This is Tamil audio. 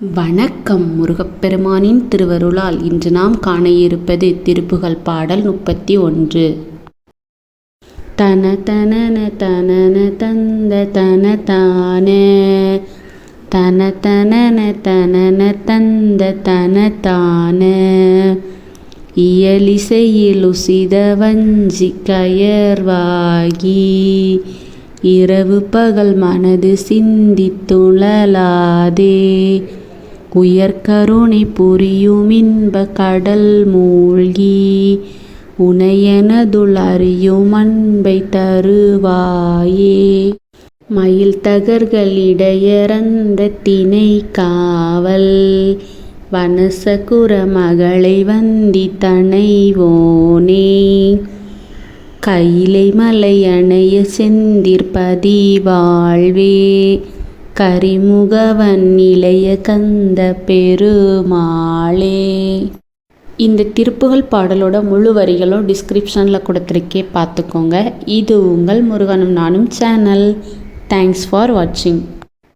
வணக்கம் முருகப்பெருமானின் திருவருளால் இன்று நாம் காண இருப்பது திருப்புகழ் பாடல் முப்பத்தி ஒன்று. தன தனன தனன தந்த தன தான தன தனன தனன தந்த தன தான. இயலிசையில் உசித வஞ்சி கயர்வாகி இரவு பகல் மனது சிந்தித்துழலாதே உயர்கருணை புரியுமின்ப கடல் மூழ்கி உனையனதுள் அறியும் அன்பை தருவாயே. மயில் தகர்களிடையறந்த திணை காவல் வனசகுர மகளை வந்தி தனைவோனே. கையிலை மலை அணைய செந்திற்பதி வாழ்வே. கரிமுகவன் இளைய கந்த பெருமாளே. இந்த திருப்புகழ் பாடலோட முழு வரிகளும் டிஸ்கிரிப்ஷனில் கொடுத்துருக்கே பார்த்துக்கோங்க இது உங்கள் முருகனும் நானும் சேனல் தேங்க்ஸ் ஃபார் வாட்சிங்